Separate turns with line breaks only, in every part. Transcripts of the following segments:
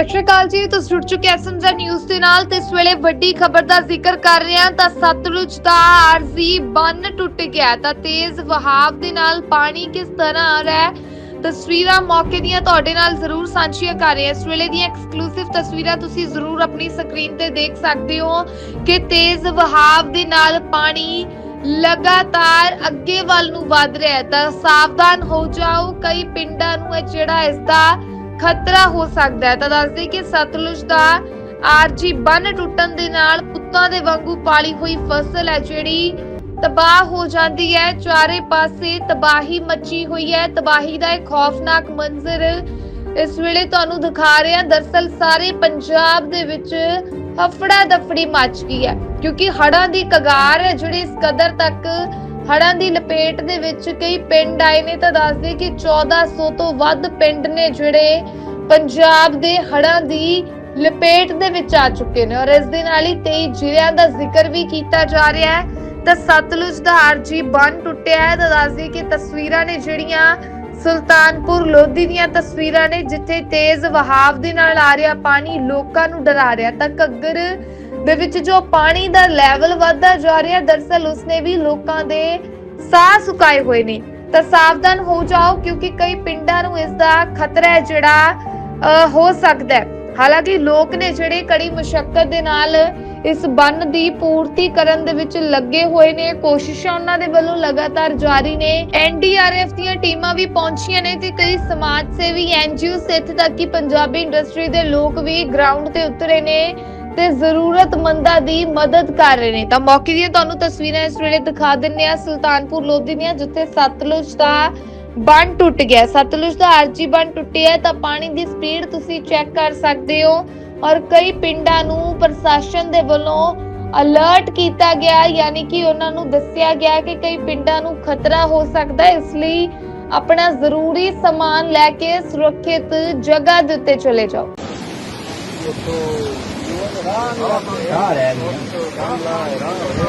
ਸਤਿ ਸ਼੍ਰੀ ਅਕਾਲ ਜੀ, ਤੁਸੀਂ ਜੁੜ ਚੁੱਕੇ ਐਸਐਮਜ਼ੈਡ ਨਿਊਜ਼ ਦੇ ਨਾਲ ਤੇ ਇਸ ਵੇਲੇ ਵੱਡੀ ਖਬਰ ਦਾ ਜ਼ਿਕਰ ਕਰ ਰਹੇ ਹਾਂ ਤਾਂ ਸਤਲੁਜ ਦਾ ਆਰਜ਼ੀ ਬੰਨ ਟੁੱਟ ਗਿਆ ਤਾਂ ਤੇਜ਼ ਵਹਾਅ ਦੇ ਨਾਲ ਪਾਣੀ ਕਿਸ ਤਰ੍ਹਾਂ ਆ ਰਿਹਾ ਹੈ? ਤਸਵੀਰਾਂ ਮੌਕੇ ਦੀਆਂ ਤੁਹਾਡੇ ਨਾਲ ਜ਼ਰੂਰ ਸਾਂਝੀਆਂ ਕਰ ਰਹੇ ਹਾਂ। ਇਸ ਵੇਲੇ ਦੀਆਂ ਐਕਸਕਲੂਸਿਵ ਤਸਵੀਰਾਂ ਤੁਸੀਂ ਜ਼ਰੂਰ ਆਪਣੀ ਸਕਰੀਨ ਤੇ ਦੇਖ ਸਕਦੇ ਹੋ ਕਿ ਤੇਜ਼ ਵਹਾਅ ਦੇ ਨਾਲ ਪਾਣੀ ਲਗਾਤਾਰ ਅੱਗੇ ਵੱਲ ਨੂੰ ਵਧ ਰਿਹਾ ਹੈ। ਤਾਂ ਸਾਵਧਾਨ ਹੋ ਜਾਓ, ਕਈ ਪਿੰਡਾਂ ਨੂੰ ਇਹ ਜਿਹੜਾ ਇਸ ਦਾ ਖਤਰਾ ਹੋ ਸਕਦਾ ਹੈ। ਤਾਂ ਦੱਸਦੇ ਕਿ ਸਤਲੁਜ ਦਾ ਆਰਜੀ ਬੰਨ ਟੁੱਟਣ ਦੇ ਨਾਲ ਪੁੱਤਾਂ ਦੇ ਵਾਂਗੂ ਪਾਲੀ ਹੋਈ ਫਸਲ ਹੈ, ਜਿਹੜੀ ਤਬਾਹ ਹੋ ਜਾਂਦੀ ਹੈ। ਚਾਰੇ ਪਾਸੇ ਤਬਾਹੀ ਮੱਚੀ ਹੋਈ ਹੈ। ਤਬਾਹੀ ਦਾ ਇੱਕ ਖੌਫਨਾਕ ਮੰਜ਼ਰ ਇਸ ਵੇਲੇ ਤੁਹਾਨੂੰ ਦਿਖਾ ਰਹੇ ਹਾਂ। ਦਰਸਲ ਸਾਰੇ ਪੰਜਾਬ ਦੇ ਵਿੱਚ ਹਫੜਾ ਦਫੜੀ ਮੱਚ ਗਈ ਹੈ, ਕਿਉਂਕਿ ਹੜਾਂ ਦੀ ਕਗਾਰ ਹੈ, ਜਿਹੜੀ ਇਸ ਕਦਰ ਤੱਕ ਹੜਾਂ ਦੀ ਲਪੇਟ ਦੇ ਵਿੱਚ ਕਈ ਪਿੰਡ ਆਏ ਨੇ ਤਾਂ ਦੱਸਦੇ ਕਿ 1400 ਤੋਂ ਵੱਧ ਪਿੰਡ ਨੇ ਜਿਹੜੇ ਪੰਜਾਬ ਦੇ ਹੜ੍ਹਾਂ ਦੀ ਲਪੇਟ ਦੇ ਵਿੱਚ ਆ ਚੁੱਕੇ ਨੇ। ਔਰ ਇਸ ਦੇ ਨਾਲ ਹੀ 23 ਜ਼ਿਲ੍ਹਿਆਂ ਦਾ ਜ਼ਿਕਰ ਵੀ ਕੀਤਾ ਜਾ ਰਿਹਾ ਹੈ। ਤਾਂ ਸਤਲੁਜ ਦਾ ਆਰਜੀ ਬੰਨ ਟੁੱਟਿਆ ਹੈ ਤਾਂ ਦੱਸਦੇ ਕਿ ਤਸਵੀਰਾਂ ਨੇ ਜਿਹੜੀਆਂ ਸੁਲਤਾਨਪੁਰ ਲੋਧੀ ਦੀਆਂ ਤਸਵੀਰਾਂ ਨੇ, ਜਿੱਥੇ ਤੇਜ਼ ਵਹਾਅ ਦੇ ਨਾਲ ਆ ਰਿਹਾ, ਪਾਣੀ ਲੋਕਾਂ ਨੂੰ ਡਰਾ ਰਿਹਾ। ਤਾਂ ਘੱਗਰ ਦੇ ਵਿੱਚ ਜੋ ਪਾਣੀ ਦਾ ਲੈਵਲ ਵੱਧਦਾ ਜਾ ਰਿਹਾ ਦਰਸਲ ਉਸਨੇ ਵੀ ਲੋਕਾਂ ਦੇ ਸਾਹ ਸੁਕਾਏ ਹੋਏ ਨੇ। ਤਾਂ ਸਾਵਧਾਨ ਹੋ ਜਾਓ, ਕਿਉਂਕਿ ਕਈ ਪਿੰਡਾਂ ਨੂੰ ਇਸ ਦਾ ਖਤਰਾ ਹੈ ਜਿਹੜਾ ਹੋ ਸਕਦਾ ਹੈ। ਹਾਲਾਂਕਿ ਲੋਕ ਨੇ ਜਿਹੜੇ ਕੜੀ ਮੁਸ਼ਕਲ ਦੇ ਨਾਲ ਇਸ ਬੰਨ ਦੀ ਪੂਰਤੀ ਕਰਨ ਦੇ ਵਿੱਚ ਲੱਗੇ ਹੋਏ ਨੇ, ਕੋਸ਼ਿਸ਼ਾਂ ਉਹਨਾਂ ਦੇ ਵੱਲੋਂ ਲਗਾਤਾਰ ਜਾਰੀ ਨੇ। ਐਨਡੀਆਰਐਫ ਦੀਆਂ ਟੀਮਾਂ ਵੀ ਪਹੁੰਚੀਆਂ ਨੇ ਤੇ ਕਈ ਸਮਾਜ ਸੇਵੀ ਐਨਜੀਓ ਇੱਥੇ ਤੱਕ ਕਿ ਪੰਜਾਬੀ ਇੰਡਸਟਰੀ ਦੇ ਲੋਕ ਵੀ ਗਰਾਊਂਡ ਤੇ ਉਤਰੇ ਨੇ। ਤੇ ਜ਼ਰੂਰਤਮੰਦਾਂ ਦੀ ਮਦਦ ਕਰ ਰਹੇ ਨੇ। ਤਾਂ ਮੌਕੇ ਦੀਆਂ ਤੁਹਾਨੂੰ ਤਸਵੀਰਾਂ ਇਸ ਵੇਲੇ ਦਿਖਾ ਦਿੰਨੇ ਆ ਸੁਲਤਾਨਪੁਰ ਲੋਧੀ ਦੀਆਂ, ਜਿੱਥੇ ਸਤਲੁਜ ਦਾ ਬੰਨ ਟੁੱਟ ਗਿਆ। ਸਤਲੁਜ ਦਾ ਆਰਜੀ ਬੰਨ ਟੁੱਟਿਆ ਤਾਂ ਪਾਣੀ ਦੀ ਸਪੀਡ ਤੁਸੀਂ ਚੈੱਕ ਕਰ ਸਕਦੇ ਹੋ। ਔਰ ਕਈ ਪਿੰਡਾਂ ਨੂੰ ਪ੍ਰਸ਼ਾਸਨ ਦੇ ਵੱਲੋਂ ਅਲਰਟ ਕੀਤਾ ਗਿਆ, ਯਾਨੀ ਕਿ ਉਹਨਾਂ ਨੂੰ ਦੱਸਿਆ ਗਿਆ ਕਿ ਕਈ ਪਿੰਡਾਂ ਨੂੰ ਖਤਰਾ ਹੋ ਸਕਦਾ ਹੈ। ਇਸ ਲਈ ਆਪਣਾ ਜ਼ਰੂਰੀ ਸਮਾਨ ਲੈ ਕੇ ਸੁਰੱਖਿਅਤ ਜਗ੍ਹਾ ਦੇ ਉੱਤੇ ਚਲੇ ਜਾਓ।
ਆ ਰਿਹਾ ਨਹੀਂ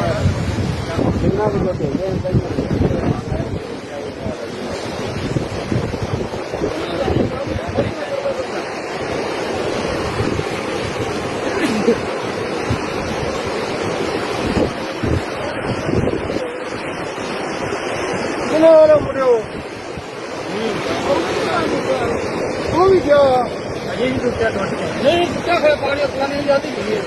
ਕਿਨੇ ਵਾਲਾ ਮੁੜਿਓ ਉਹ ਵੀ ਗਿਆ
ਅਜੇ ਵੀ ਟੁੱਟਿਆ ਟੁੱਟ ਗਿਆ
ਨਹੀਂ ਕਿਆ ਹੋਇਆ ਪਾਣੀ ਉਤਨਾ ਨਹੀਂ ਜਾਂਦੀ ਨਹੀਂ